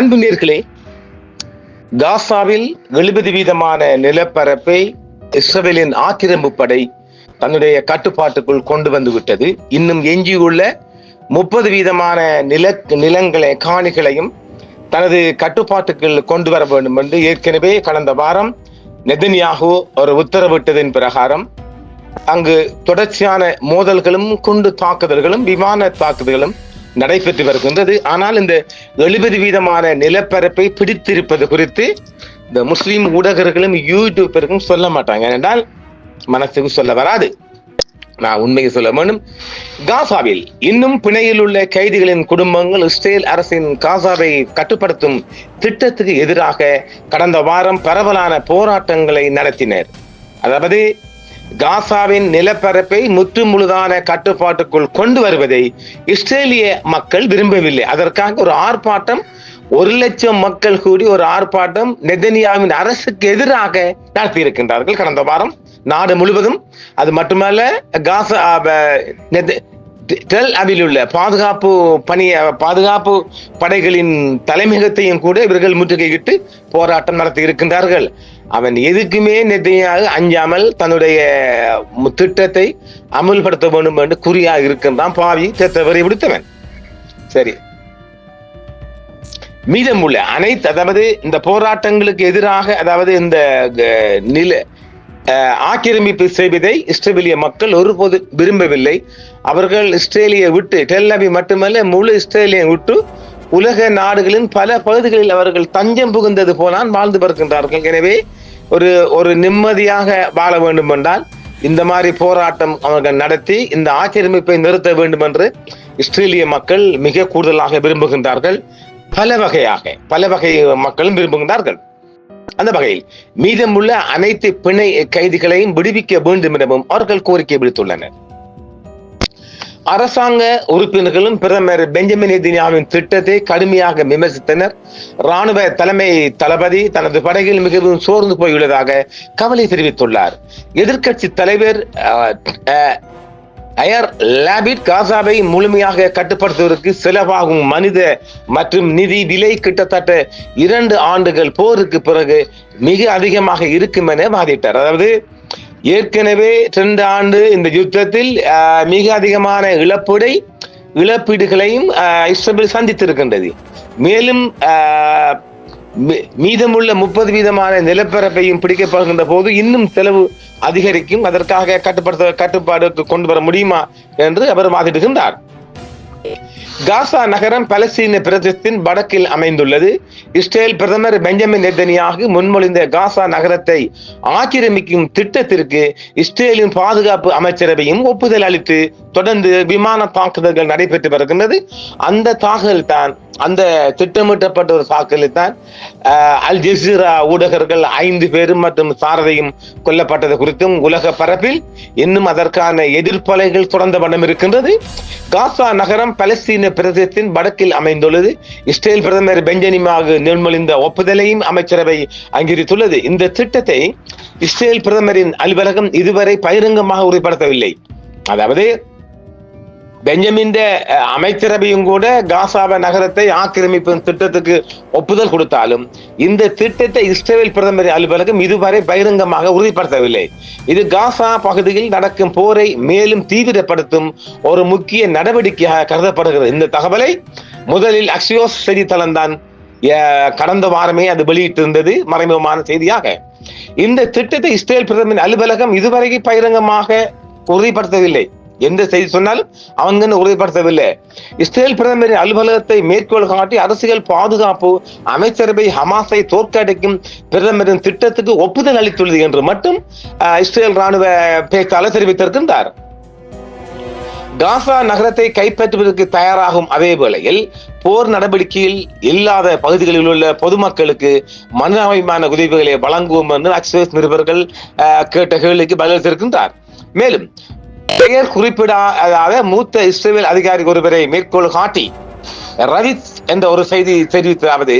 அன்பு நேர்களே காசாவில் எழுபது வீதமான நிலப்பரப்பை இஸ்ரேலின் ஆக்கிரமிப்பு படை தன்னுடைய கட்டுப்பாட்டுக்குள் கொண்டு வந்து விட்டது. இன்னும் எஞ்சியுள்ள முப்பது வீதமான நில நிலங்களை காணிகளையும் தனது கட்டுப்பாட்டுக்குள் கொண்டு வர வேண்டும் என்று ஏற்கனவே கடந்த வாரம் நெதன்யாகு ஒரு உத்தரவிட்டதின் பிரகாரம் அங்கு தொடர்ச்சியான மோதல்களும் குண்டு தாக்குதல்களும் விமான தாக்குதல்களும் நடைபெற்று வருகின்றது. ஆனால் இந்த எழுபது வீதமான நிலப்பரப்பை பிடித்திருப்பது குறித்து இந்த முஸ்லீம் ஊடகர்களும் யூடியூபருக்கும் சொல்ல மாட்டாங்க. ஏனென்றால் மனசுக்கு சொல்ல வராது. நான் உண்மையை சொல்ல வேண்டும். காசாவில் இன்னும் பிணையில் உள்ள கைதிகளின் குடும்பங்கள் இஸ்ரேல் அரசின் காசாவை கட்டுப்படுத்தும் திட்டத்துக்கு எதிராக கடந்த வாரம் பரவலான போராட்டங்களை நடத்தினர். அதாவது காசாவின் நிலப்பரப்பை முற்று முழுதான கட்டுப்பாட்டுக்குள் கொண்டு வருவதை இஸ்ரேலிய மக்கள் விரும்பவில்லை. அதற்காக ஒரு ஆர்ப்பாட்டம் ஒரு லட்சம் மக்கள் கூடி ஒரு ஆர்ப்பாட்டம் நெதனியாவின் அரசுக்கு எதிராக நடத்தியிருக்கின்றார்கள். கடந்த வாரம் நாடு முழுவதும். அது மட்டுமல்ல காசா டெல் அவில் உள்ள பாதுகாப்பு பணி பாதுகாப்பு படைகளின் தலைமையகத்தையும் கூட இவர்கள் முற்றுகையிட்டு போராட்டம் நடத்தி இருக்கின்றார்கள். அவன் எதுக்குமே நெத்தையாக அஞ்சாமல் தன்னுடைய மு- திட்டத்தை அமுல்படுத்த வேண்டும் என்று குறியாக இருக்கின்றான். பாவி தெத்தவரை விடுத்தவன். சரி. மீதமுள்ள அனைத்து அதாவது இந்த போராட்டங்களுக்கு எதிராக அதாவது இந்த நில ஆக்கிரமிப்பு செய்வதை இஸ்ரேலிய மக்கள் ஒருபோது விரும்பவில்லை. அவர்கள் இஸ்ரேலியை விட்டு டெல்லவி மட்டுமல்ல முழு இஸ்ரேலியை விட்டு உலக நாடுகளின் பல பகுதிகளில் அவர்கள் தஞ்சம் புகுந்தது போலான் வாழ்ந்து வருகின்றார்கள். எனவே ஒரு ஒரு நிம்மதியாக வாழ வேண்டும் என்றால் இந்த மாதிரி போராட்டம் அவர்கள் நடத்தி இந்த ஆக்கிரமிப்பை நிறுத்த வேண்டும் என்று இஸ்ரேலிய மக்கள் மிக கூடுதலாக விரும்புகின்றார்கள். பல வகையாக பல வகை மக்களும் விரும்புகின்றார்கள். அந்த வகையில் மீதமுள்ள அனைத்து பிணை கைதிகளையும் விடுவிக்க வேண்டும் எனவும் அவர்கள் கோரிக்கை விடுத்துள்ளனர். அரசாங்க உறுப்பினர்களும் பிரதமர் பெஞ்சமின் எதினியாவின் திட்டத்தை கடுமையாக விமர்சித்தனர். ராணுவ தலைமை தளபதி தனது படையில் மிகவும் சோர்ந்து போயுள்ளதாக கவலை தெரிவித்துள்ளார். எதிர்கட்சி தலைவர் அயர் லேபிட் காசாவை முழுமையாக கட்டுப்படுத்துவதற்கு செலவாகும் மனித மற்றும் நிதி விலை கிட்டத்தட்ட இரண்டு ஆண்டுகள் போருக்கு பிறகு மிக அதிகமாக இருக்கும் என வாதிட்டார். அதாவது ஏற்கனவே ரெண்டு ஆண்டு இந்த யுத்தத்தில் மிக அதிகமான இழப்புடை இழப்பீடுகளையும் இஸ்ரேல் சந்தித்திருக்கின்றது. மேலும் ஆஹ், மீதமுள்ள முப்பது வீதமான நிலப்பரப்பையும் பிடிக்கப்படுகின்ற போது இன்னும் செலவு அதிகரிக்கும். அதற்காக கட்டுப்படுத்த கட்டுப்பாடு கொண்டு வர முடியுமா? என்று அவர் வாதிடுகின்றார். காசா நகரம் பலஸ்தீன பிரதேசத்தின் வடக்கில் அமைந்துள்ளது. இஸ்ரேல் பிரதமர் பெஞ்சமின் நெத்தனியாக முன்மொழிந்த காசா நகரத்தை ஆக்கிரமிக்கும் திட்டத்திற்கு இஸ்ரேலின் பாதுகாப்பு அமைச்சரவையும் ஒப்புதல் அளித்து தொடர்ந்து விமான தாக்குதல்கள் நடைபெற்று வருகின்றது. அந்த தாக்குதல் தான் அந்த திட்டமிட்டப்பட்ட ஒரு தாக்குதலில் தான் அல் ஜசீரா ஊடகர்கள் ஐந்து பேரும் மற்றும் சாரதையும் கொல்லப்பட்டது குறித்தும் உலக பரப்பில் இன்னும் அதற்கான எதிர்ப்பலைகள் தொடர்ந்த வண்ணம் இருக்கின்றது. காசா நகரம் பலஸ்தீன பிரதேசத்தின் வடக்கில் அமைந்துள்ளது. இஸ்ரேல் பிரதமர் பெஞ்சனிமாக நிர்மலிந்த ஒப்புதலையும் அமைச்சரவை அங்கீகரித்துள்ளது. இந்த திட்டத்தை இஸ்ரேல் பிரதமரின் அலுவலகம் இதுவரை பகிரங்கமாக உறுதிப்படுத்தவில்லை. அதாவது பெஞ்சமின் அமைச்சரவையும் கூட காசாவ நகரத்தை ஆக்கிரமிப்பு திட்டத்துக்கு ஒப்புதல் கொடுத்தாலும் இந்த திட்டத்தை இஸ்ரேல் பிரதமர் அலுவலகம் இதுவரை பகிரங்கமாக உறுதிப்படுத்தவில்லை. இது காசா பகுதியில் நடக்கும் போரை மேலும் தீவிரப்படுத்தும் ஒரு முக்கிய நடவடிக்கையாக கருதப்படுகிறது. இந்த தகவலை முதலில் அக்சியோஸ் செய்தித்தளம் தான் கடந்த வாரமே அது வெளியிட்டிருந்தது. மறைமுகமான செய்தியாக இந்த திட்டத்தை இஸ்ரேல் பிரதமர் அலுவலகம் இதுவரை பகிரங்கமாக உறுதிப்படுத்தவில்லை. எந்த செய்தி சொன்னாலும் அவங்க உறுதிப்படுத்தவில்லை. இஸ்ரேல் பிரதமரின் அலுவலகத்தை மேற்கோள் காட்டி அரசியல் பாதுகாப்பு அமைச்சரவை ஹமாஸை தோற்கடிக்கும் பிரதமரின் திட்டத்துக்கு ஒப்புதல் அளித்துள்ளது என்று மட்டும் இஸ்ரேல் ராணுவ பேச்சாளர் தெரிவித்திருக்கின்றார். காசா நகரத்தை கைப்பற்றுவதற்கு தயாராகும் அதே வேளையில் போர் நடவடிக்கையில் இல்லாத பகுதிகளில் உள்ள பொதுமக்களுக்கு மனிதாபிமான உதவிகளை வழங்குவோம் என்று அக்சஸ் நிருபர்கள் கேட்ட கேள்விக்கு பதிலளித்திருக்கின்றார். மேலும் பெயர் குறிப்பிடாத மூத்த இஸ்ரேல் அதிகாரி ஒருவரை மேற்கோள் காட்டி ரவித் என்ற ஒரு செய்தி தெரிவித்தாவது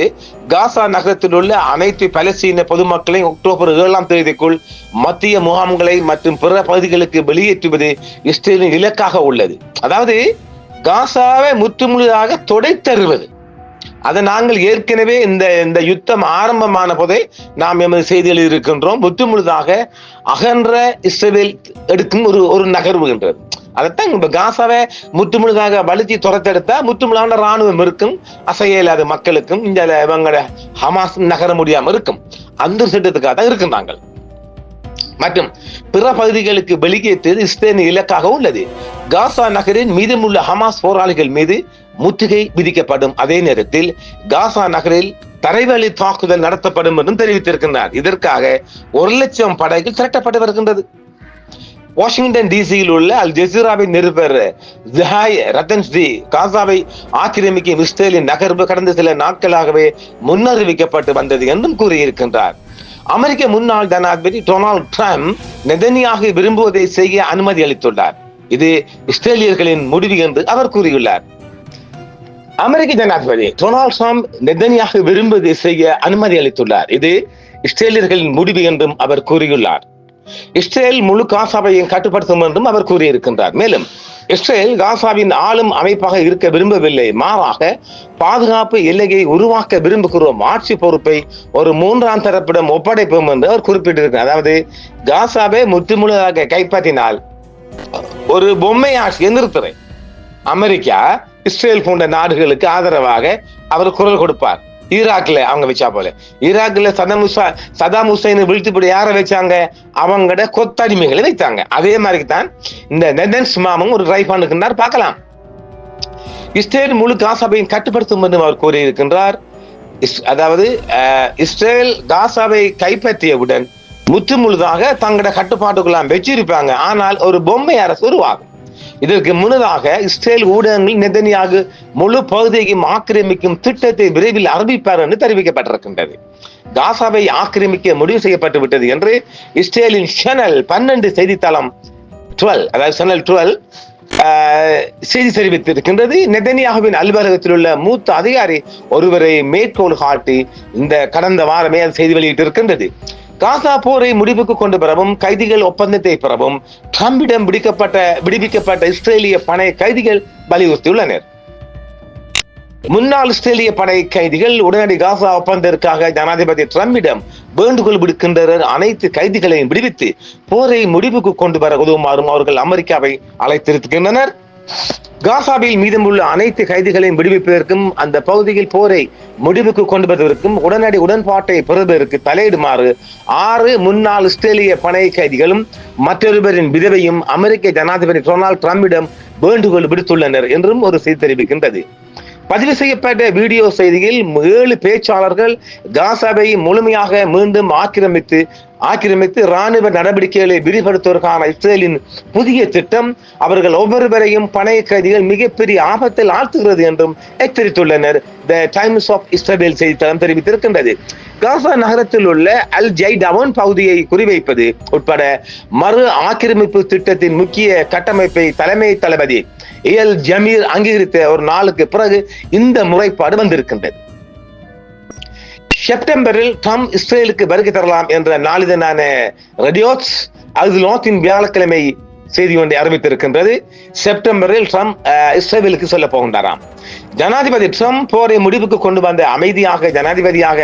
காசா நகரத்தில் உள்ள அனைத்து பலஸ்தீன பொதுமக்களையும் அக்டோபர் ஏழாம் தேதிக்குள் மத்திய முகாம்களை மற்றும் பிற பகுதிகளுக்கு வெளியேற்றுவது இஸ்ரேலின் இலக்காக உள்ளது. அதாவது காசாவை முற்றுமுழுதாக தொடைத்தருவது. அதை நாங்கள் ஏற்கனவே இந்த இந்த யுத்தம் ஆரம்பமான போதே நாம் எமது செய்திகளில் இருக்கின்றோம். முற்று முழுதாக அகன்ற இஸ்ரேல் எடுக்கும் ஒரு ஒரு நகர்வுகின்றது அதைத்தான் இப்ப காசாவை முற்று முழுதாக வலிச்சு துரத்தெடுத்தா முற்று முழுதான ராணுவம் இருக்கும் அசைய இல்லாத மக்களுக்கும் இந்த இவங்களோட ஹமாஸ் நகர முடியாம இருக்கும். அந்த திட்டத்துக்காக தான் இருக்கும் நாங்கள். மற்றும் பிற பகுதிகளுக்கு வெளியேற்றது இஸ்ரேலின் இலக்காக உள்ளது. காசா நகரின் மீதமுள்ள ஹமாஸ் போராளிகள் மீது முற்றுகை விதிக்கப்படும் அதே நேரத்தில் காசா நகரில் தரைவழி தாக்குதல் நடத்தப்படும் என்றும் தெரிவித்திருக்கின்றார். இதற்காக ஒரு லட்சம் படைகள் திரட்டப்பட்டு வருகின்றது. வாஷிங்டன் டிசியில் உள்ள அல் ஜெசீராவின் நிருபர் ஜஹாய் ரத்தன்ஸ்தி காசாவை ஆக்கிரமிக்கும் இஸ்ரேலின் நகர்வு கடந்த சில நாட்களாகவே முன்னறிவிக்கப்பட்டு வந்தது என்றும் கூறியிருக்கின்றார். அமெரிக்க முன்னாள் ஜனாதிபதி டொனால்ட் ட்ரம்ப் நெதனியாக விரும்புவதை செய்ய அனுமதி அளித்துள்ளார். இது இஸ்ரேலியர்களின் முடிவு என்று அவர் கூறியுள்ளார். அமெரிக்க ஜனாதிபதி டொனால்ட் ட்ரம்ப் நெதனியாக விரும்புவதை செய்ய அனுமதி அளித்துள்ளார். இது இஸ்ரேலியர்களின் முடிவு என்றும் அவர் கூறியுள்ளார். இஸ்ரேல் முழு காசாவையும் கட்டுப்படுத்தும் என்றும் அவர் கூறியிருக்கின்றார். மேலும் இஸ்ரேல் காசாவின் ஆளும் அமைப்பாக இருக்க விரும்பவில்லை. மாறாக பாதுகாப்பு எல்லையை உருவாக்க விரும்புகிறோம். ஆட்சி பொறுப்பை ஒரு மூன்றாம் தரப்பிடம் ஒப்படைப்போம் என்று அவர் குறிப்பிட்டிருக்கிறார். அதாவது காசாவை முற்றுமுழுதாக கைப்பற்றினால் ஒரு பொம்மை ஆட்சியை நிறுத்துறேன் அமெரிக்கா இஸ்ரேல் போன்ற நாடுகளுக்கு ஆதரவாக அவர் குரல் கொடுப்பார். ஈராக்ல அவங்க வச்சா போல. ஈராக்ல சதாம் ஹுசா சதாம் ஹுசைனை வீழ்த்திப்படி யாரை வச்சாங்க? அவங்களோட கொத்தடிமைகளை வைத்தாங்க. அதே மாதிரி தான் இந்த நெதன்ஸ் மாமும் ஒரு ட்ரை பண்ணுகின்றார் பார்க்கலாம். இஸ்ரேல் முழு காசாபையும் கட்டுப்படுத்தும் என்று அவர் கூறியிருக்கின்றார். இஸ்- அதாவது இஸ்ரேல் காசாவை கைப்பற்றியவுடன் முற்று முழுதாக தங்களோட கட்டுப்பாட்டுக்குள்ளாம் வச்சிருப்பாங்க ஆனால் ஒரு பொம்மை அரசு உருவாகும். இதற்கு முன்னதாக இஸ்ரேல் ஊடகங்கள் நெதனியாக முழு பகுதியையும் ஆக்கிரமிக்கும் திட்டத்தை விரைவில் அறிவிப்பார் என்று தெரிவிக்கப்பட்டிருக்கின்றது. காசாவை ஆக்கிரமிக்க முடிவு செய்யப்பட்டு விட்டது என்று இஸ்ரேலின் சேனல் பன்னெண்டு செய்தித்தளம் டுவெல் அதாவது சேனல் டுவெல் செய்தி தெரிவித்திருக்கின்றது. நெதனியாகவின் அலுவலகத்தில் உள்ள மூத்த அதிகாரி ஒருவரை மேற்கோள் காட்டி இந்த கடந்த வாரமே அது செய்தி வெளியிட்டிருக்கின்றது. காசா போரை முடிவுக்கு கொண்டு பெறவும் கைதிகள் ஒப்பந்தத்தை பெறவும் ட்ரம்பிடம் விடுக்கப்பட்ட விடுவிக்கப்பட்ட இஸ்ரேலிய பணை கைதிகள் வலியுறுத்தியுள்ளனர். முன்னாள் இஸ்ரேலிய படை கைதிகள் உடனடி காசா ஒப்பந்தத்திற்காக ஜனாதிபதி டிரம்பிடம் வேண்டுகோள் விடுக்கின்றனர். அனைத்து கைதிகளையும் விடுவித்து போரை முடிவுக்கு கொண்டு வர உதவுமாறும் அவர்கள் அமெரிக்காவை அழைத்திருக்கின்றனர். காசாவில் மீதமுள்ள அனைத்து கைதிகளையும் விடுவிப்பதற்கும் அந்த பகுதியில் போரை முடிவுக்கு கொண்டு வருவதற்கும் உடனடி உடன்பாட்டை பெறுவதற்கு தலையிடுமாறு ஆறு முன்னாள் இஸ்ரேலிய படை கைதிகளும் மற்றொருவரின் விதவையும் அமெரிக்க ஜனாதிபதி டொனால்டு டிரம்பிடம் வேண்டுகோள் விடுத்துள்ளனர் என்றும் ஒரு செய்தி தெரிவிக்கின்றது. பதிவு செய்யப்பட்ட வீடியோ செய்தியில் ஏழு பேச்சாளர்கள் காசாவை முழுமையாக மீண்டும் ஆக்கிரமித்து ஆக்கிரமித்து ராணுவ நடவடிக்கைகளை விரிவுபடுத்துவதற்கான இஸ்ரேலின் புதிய திட்டம் அவர்கள் ஒவ்வொருவரையும் பணைய கைதிகள் மிகப்பெரிய ஆபத்தில் ஆழ்த்துகிறது என்றும் எச்சரித்துள்ளனர். த டைம்ஸ் ஆஃப் இஸ்ரேல் செய்தித்தளம் தெரிவித்திருக்கின்றது. காசா நகரத்தில் உள்ள அல் ஜைடவன் பகுதியை குறிவைப்பது உட்பட மறு ஆக்கிரமிப்பு திட்டத்தின் முக்கிய கட்டமைப்பை தலைமை தளபதி ஏல் ஜமீர் அங்கீகரித்த ஒரு நாளுக்கு பிறகு இந்த முறைப்பாடு வந்திருக்கின்றது. செப்டம்பரில் ட்ரம்ப் இஸ்ரேலுக்கு வருகை தரலாம் என்ற நாளிதழான ரெடியோட்ஸ் அல்துலோத்தின் வியாழக்கிழமை செய்தி ஒன்றை அறிவித்திருக்கின்றது. செப்டம்பரில் ட்ரம்ப் இஸ்ரேலுக்கு சொல்ல போகின்றாராம். ஜனாதிபதி ட்ரம்ப் போரை முடிவுக்கு கொண்டு வந்த அமைதியாக ஜனாதிபதியாக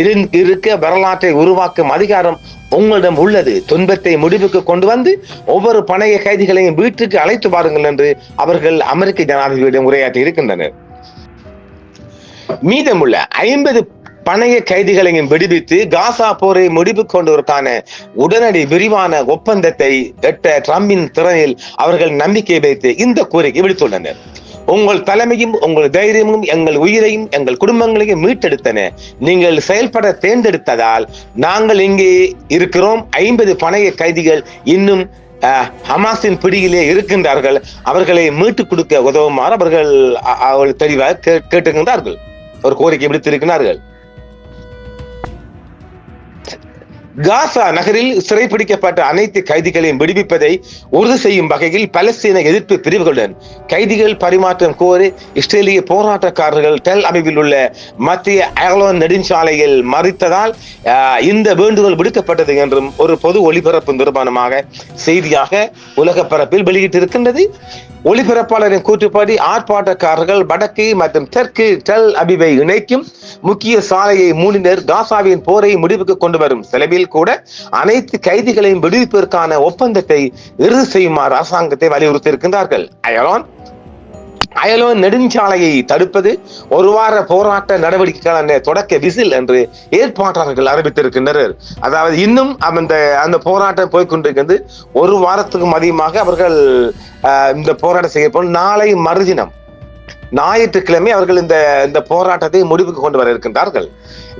இருக்க வரலாற்றை உருவாக்கும் அதிகாரம் உங்களிடம் உள்ளது. துன்பத்தை முடிவுக்கு கொண்டு வந்து ஒவ்வொரு பணைய கைதிகளையும் வீட்டுக்கு அழைத்து பாருங்கள் என்று அவர்கள் அமெரிக்க ஜனாதிபதியிடம் உரையாற்றி இருக்கின்றனர். மீதமுள்ள ஐம்பது பணைய கைதிகளையும் விடுவித்து காசா போரை முடிவு கொண்டதற்கான உடனடி விரிவான ஒப்பந்தத்தை எட்ட ட்ரம்பின் திறனில் அவர்கள் நம்பிக்கை வைத்து இந்த கோரிக்கை விடுத்துள்ளனர். உங்கள் தலைமையும் உங்கள் தைரியமும் எங்கள் உயிரையும் எங்கள் குடும்பங்களையும் மீட்டெடுத்தன. நீங்கள் செயல்பட தேர்ந்தெடுத்ததால் நாங்கள் இங்கே இருக்கிறோம். ஐம்பது பணைய கைதிகள் இன்னும் ஹமாஸின் பிடியிலே இருக்கின்றார்கள். அவர்களை மீட்டுக் கொடுக்க உதவுமாறு அவர்கள் அவர்கள் தெளிவாக கே- கேட்டுக்கின்றார்கள் ஒரு கோரிக்கை விடுத்திருக்கிறார்கள். காசா நகரில் சிறைப்பிடிக்கப்பட்ட அனைத்து கைதிகளையும் விடுவிப்பதை உறுதி செய்யும் வகையில் பலஸ்தீன எதிர்ப்பு பிரிவுகளுடன் கைதிகள் பரிமாற்றம் கோரி இஸ்ரேலிய போராட்டக்காரர்கள் டெல் அபிவில் உள்ள மத்திய அயர்லாந்து நெடுஞ்சாலையில் மறித்ததால் இந்த வேண்டுகோள் விடுக்கப்பட்டது என்றும் ஒரு பொது ஒளிபரப்பு நிறுவனமாக செய்தியாக உலக பரப்பில் வெளியிட்டிருக்கின்றது. ஒளிபரப்பாளரின் கூற்றுப்படி ஆர்ப்பாட்டக்காரர்கள் வடக்கு மற்றும் தெற்கு டெல் அபிவை இணைக்கும் முக்கிய சாலையை மூடினர் காசாவின் போரை முடிவுக்கு கொண்டு வரும் செலவில் கூட அனைத்து கைதிகளையும் விடுவிப்பதற்கான ஒப்பந்தத்தை இறுதி செய்யுமாறு அரசாங்கத்தை வலியுறுத்தியிருக்கின்றார்கள். அயலான் அயலோன் நெடுஞ்சாலையை தடுப்பது ஒரு வார போராட்ட நடவடிக்கைக்கான தொடக்க விசில் என்று ஏற்பாட்டாளர்கள் அறிவித்திருக்கின்றனர். அதாவது இன்னும் அந்த அந்த போராட்டம் போய்கொண்டிருக்கிறது ஒரு வாரத்துக்கும் அதிகமாக அவர்கள் இந்த போராட்டம் செய்யப்படும். நாளை மறுதினம் ஞாயிற்றுக்கிழமை அவர்கள் இந்த இந்த போராட்டத்தை முடிவுக்கு கொண்டு வர இருக்கின்றார்கள்.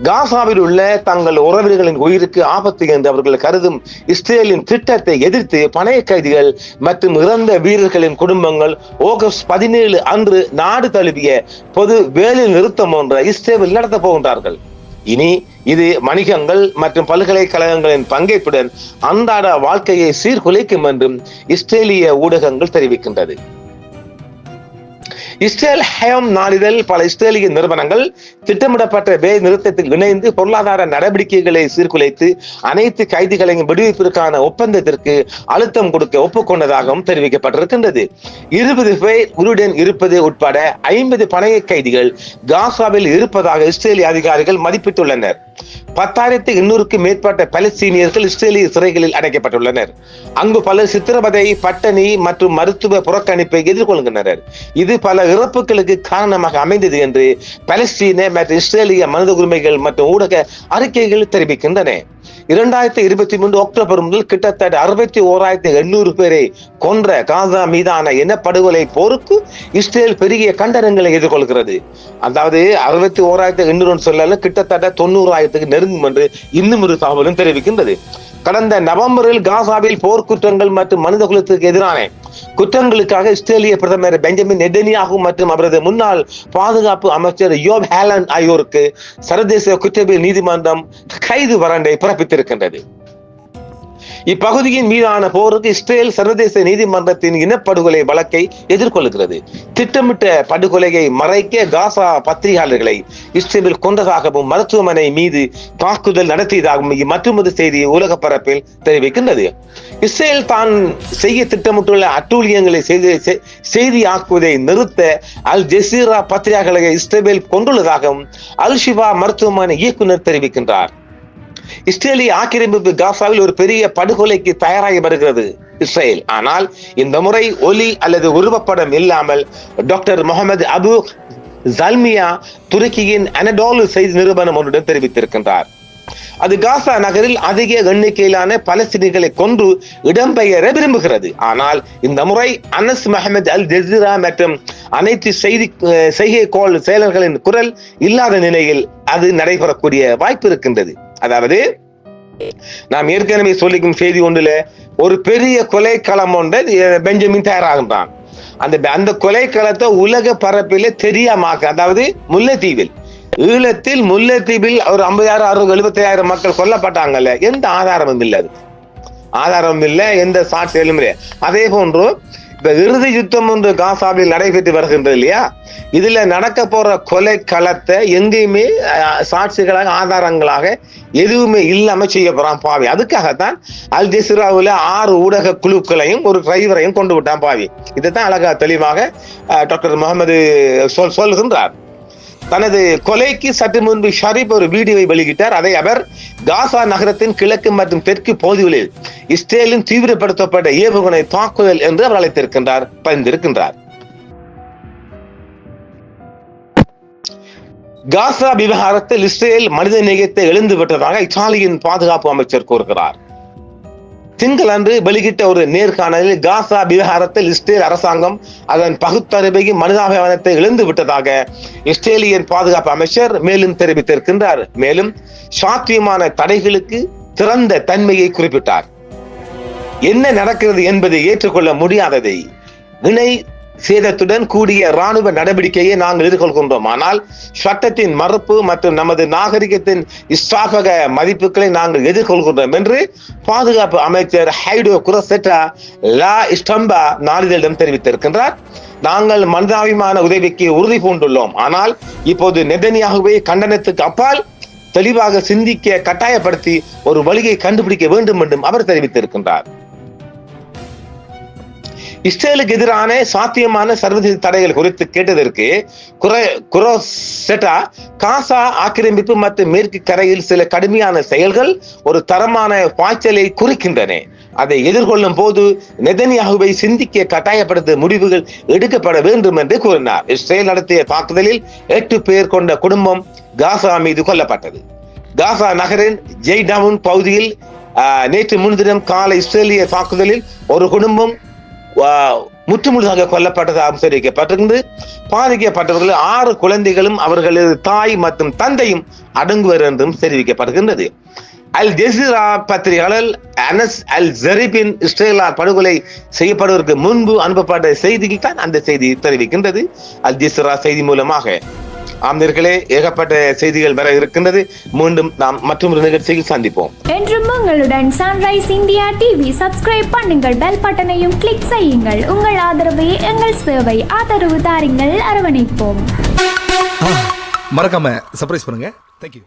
காசாவில் உள்ள தங்கள் உறவினர்களின் உயிருக்கு ஆபத்து என்று அவர்கள் கருதும் இஸ்ரேலின் திட்டத்தை எதிர்த்து பணைய கைதிகள் மற்றும் இறந்த வீரர்களின் குடும்பங்கள் ஆகஸ்ட் பதினேழு அன்று நாடு தழுவிய பொது வேலை நிறுத்தம் ஒன்றை இஸ்ரேலில் நடத்தப் போகின்றார்கள். இனி இது வணிகங்கள் மற்றும் பல்கலைக்கழகங்களின் பங்கேற்புடன் அன்றாட வாழ்க்கையை சீர்குலைக்கும் என்றும் இஸ்ரேலிய ஊடகங்கள் தெரிவிக்கின்றது. இஸ்ரேல் ஹயம் நாளிதழ் பல இஸ்ரேலிய நிறுவனங்கள் திட்டமிடப்பட்ட வேலை நிறுத்தத்தில் இணைந்து பொருளாதார நடவடிக்கைகளை சீர்குலைத்து அனைத்து கைதிகளையும் விடுவிப்பதற்கான ஒப்பந்தத்திற்கு அழுத்தம் கொடுக்க ஒப்புக்கொண்டதாகவும் தெரிவிக்கப்பட்டிருக்கின்றது. இருபது பேர் உயிருடன் இருப்பது உட்பட ஐம்பது பணைய கைதிகள் காசாவில் இருப்பதாக இஸ்ரேலிய அதிகாரிகள் மதிப்பிட்டுள்ளனர். பத்தாயிரத்து எண்ணூறுக்கும் மேற்பட்ட பலஸ்தீனியர்கள் இஸ்ரேலிய சிறைகளில் அடைக்கப்பட்டுள்ளனர். அங்கு பலர் சித்திரவதை பட்டணி மற்றும் மருத்துவ புறக்கணிப்பை எதிர்கொள்கின்றனர். இது பல பல இறப்புகளுக்கு காரணமாக அமைந்தது என்று பலஸ்தீன மற்றும் இஸ்ரேலிய மனித உரிமைகள் மற்றும் ஊடக அறிக்கைகள் தெரிவிக்கின்றன. இரண்டாயிரத்தி இருபத்தி மூன்று அக்டோபர் முதல் கிட்டத்தட்ட அறுபத்தி ஓராயிரத்தி எண்ணூறு பேரை கொன்ற காசா மீதான இனப்படுகொலை போருக்கு இஸ்ரேல் பெரிய கண்டனங்களை எதிர்கொள்கிறது. அதாவது அறுபத்தி ஓராயிரத்தி எண்ணூறுன்னு சொல்லலாம் கிட்டத்தட்ட தொண்ணூறாயிரத்துக்கு நெருங்கும் என்று இன்னும் ஒரு தகவலும் தெரிவிக்கின்றது. கடந்த நவம்பரில் காசாவில் போர்க்குற்றங்கள் மற்றும் மனித குலத்திற்கு எதிரான குற்றங்களுக்காக இஸ்ரேலிய பிரதமர் பெஞ்சமின் நெதனியாகு மற்றும் அவரது முன்னாள் பாதுகாப்பு அமைச்சர் யோப் ஹேலன் ஆகியோருக்கு சர்வதேச குற்றவியல் நீதிமன்றம் கைது வரண்டை பிறப்பித்திருக்கின்றது. இப்பகுதியின் மீதான போருக்கு இஸ்ரேல் சர்வதேச நீதிமன்றத்தின் இனப்படுகொலை வழக்கை எதிர்கொள்கிறது. திட்டமிட்ட படுகொலையை மறைக்க காசா பத்திரிகையாளர்களை இஸ்ரேல் கொண்டதாகவும் மருத்துவமனை மீது தாக்குதல் நடத்தியதாகவும் மற்றொரு செய்தி உலக பரப்பில் தெரிவிக்கின்றது. இஸ்ரேல் தான் செய்ய திட்டமிட்டுள்ள அட்டூழியங்களை செய்து செ- செய்தியாக்குவதை நிறுத்த அல் ஜெசீரா பத்திரிகையாளர்களை இஸ்ரேல் கொண்டுள்ளதாகவும் அல் ஷிபா மருத்துவமனை இயக்குனர் தெரிவிக்கின்றார். இஸ்ரேலிய ஆக்கிரமிப்பு காசாவில் ஒரு பெரிய படுகொலைக்கு தயாராகி வருகிறது இஸ்ரேல். ஆனால் இந்த முறை ஒலி அல்லது உருவப்படம் இல்லாமல் டாக்டர் முகமது அபு ஜல்மியா துருக்கியின் அனடோலு செய்தி நிறுவனம் ஒன்றுடன் தெரிவித்திருக்கின்றார். அது காசா நகரில் அதிக எண்ணிக்கையிலான பலஸ்தீனிகளை கொன்று இடம்பெயர விரும்புகிறது. ஆனால் இந்த முறை அனஸ் மஹமது அல் ஜெசிரா மற்றும் அனைத்து செய்தி அஹ், செய்கைக்கோள் செயலர்களின் குரல் இல்லாத நிலையில் அது நடைபெறக்கூடிய வாய்ப்பு இருக்கின்றது. அதாவது நாம் ஏற்கனவே சொல்லிக்கும் செய்தி ஒன்றுல ஒரு பெரிய கொலைக்களம் ஒன்று பெஞ்சமின் தயாராகின்றான். அந்த அந்த கொலைக்களத்தை உலக பரப்பிலே தெரியாமாக்க அதாவது முல்லைத்தீவில் ஈழத்தில் முல்லைத்தீவில் ஒரு ஐம்பதாயிரம் அறுபது எழுபத்தாயிரம் மக்கள் கொல்லப்பட்டாங்கல்ல எந்த ஆதாரமும் இல்லை அது. ஆதாரமும் இல்லை எந்த சாட்சிகளும் இல்லை. அதே போன்று இப்ப இறுதி யுத்தம் ஒன்று காசாவில் நடைபெற்று வருகின்றது இல்லையா? இதுல நடக்க போற கொலை களத்தை எங்கேயுமே சாட்சிகளாக ஆதாரங்களாக எதுவுமே இல்லாம செய்ய போறான் பாவி. அதுக்காகத்தான் அல் ஜசிராவில் ஆறு ஊடக குழுக்களையும் ஒரு டிரைவரையும் கொண்டு விட்டான் பாவி. இதைத்தான் அழகா தெளிவாக டாக்டர் முகமது சொல் சொல்கின்றார் தனது கொலைக்கு சற்று முன்பு ஷரீப் ஒரு வீடியோவை வெளியிட்டார். அதை அவர் காசா நகரத்தின் கிழக்கு மற்றும் தெற்கு பகுதிகளில் இஸ்ரேலின் தீவிரப்படுத்தப்பட்ட ஏவுகணை தாக்குதல் என்று அவர் அழைத்திருக்கின்றார் பதிந்திருக்கின்றார் காசா விவகாரத்தில் இஸ்ரேல் மனித நேயத்தை எழுந்து விட்டதாக இத்தாலியின் பாதுகாப்பு அமைச்சர் கூறுகிறார். திங்களன்று வெளியிட்ட ஒரு நேர்காணலில் காசா விவகாரத்தில் இஸ்ரேல் அரசாங்கம் அதன் பகுத்தறிவையும் மனிதாபிமானத்தை இழந்து விட்டதாக இஸ்ரேலியன் பாதுகாப்பு அமைச்சர் மேலும் தெரிவித்திருக்கின்றார். மேலும் சாத்தியமான தடைகளுக்கு திறந்த தன்மையை குறிப்பிட்டார். என்ன நடக்கிறது என்பதை ஏற்றுக்கொள்ள முடியாததை இணை சேதத்துடன் கூடிய ராணுவ நடவடிக்கையை நாங்கள் எதிர்கொள்கின்றோம். ஆனால் சட்டத்தின் மறுப்பு மற்றும் நமது நாகரிகத்தின் இஸ்தாபக மதிப்புகளை நாங்கள் எதிர்கொள்கின்றோம் என்று பாதுகாப்பு அமைச்சர் ஹைடோ குரசெட்டா லா இஸ்டம்பா நாளிதழிடம் தெரிவித்திருக்கின்றார். நாங்கள் மனிதாபிமான உதவிக்கு உறுதி பூண்டுள்ளோம். ஆனால் இப்போது நெதனியாகவே கண்டனத்துக்கு அப்பால் தெளிவாக சிந்திக்க கட்டாயப்படுத்தி ஒரு வழியை கண்டுபிடிக்க வேண்டும் என்றும் அவர் தெரிவித்திருக்கின்றார். இஸ்ரேலுக்கு எதிரான சாத்தியமான சர்வதேச தடைகள் குறித்து கேட்டதற்கு குரோசெட்டா காசா ஆக்கிரமிப்பு மற்றும் மேற்கு கரையில் சில கடுமையான செயல்கள் ஒரு தரமான பாய்ச்சலை குறிக்கின்றன. அதை எதிர்கொள்ளும் போது நெதன்யாகுவை சிந்திக்க கட்டாயப்படுத்த முடிவுகள் எடுக்கப்பட வேண்டும் என்று கூறினார். இஸ்ரேல் நடத்திய தாக்குதலில் எட்டு பேர் கொண்ட குடும்பம் காசா மீது கொல்லப்பட்டது. காசா நகரின் ஜெய்டவுன் பகுதியில் ஆஹ், நேற்று முன்தினம் காலை இஸ்ரேலிய தாக்குதலில் ஒரு குடும்பம் முற்றுமுழுதாக கொல்லப்பட்டதாக தெரிவிக்கப்பட்டிருந்தது பாதிக்கப்பட்டவர்கள் ஆறு குழந்தைகளும் அவர்களது தாய் மற்றும் தந்தையும் அடங்குவர் என்றும் தெரிவிக்கப்படுகின்றது. அல் ஜெசிரா பத்திரிகையாளர் அனஸ் அல் ஜெரிபின் இஸ்ரேலா படுகொலை செய்யப்படுவதற்கு முன்பு அனுப்பப்பட்ட செய்தியில் தான் அந்த செய்தி தெரிவிக்கின்றது. அல் ஜெசிரா செய்தி மூலமாக. ஆம்னர்களே ஏகப்பட்ட செய்திகள் வர இருக்கின்றது. மீண்டும் நாம் மற்றொரு நிகழ்ச்சியில் சந்திப்போம். என்றும் உங்களுடன் சன்ரைஸ் இந்தியா டிவி சப்ஸ்கிரைப் பண்ணுங்கள் பெல் பட்டனையும் கிளிக் செய்யுங்கள். உங்கள் ஆதரவே எங்கள் சேவை ஆதரவு தாருங்கள். அரவணைப்போம். மறக்காம சர்ப்ரைஸ் பண்ணுங்க. தேங்க்யூ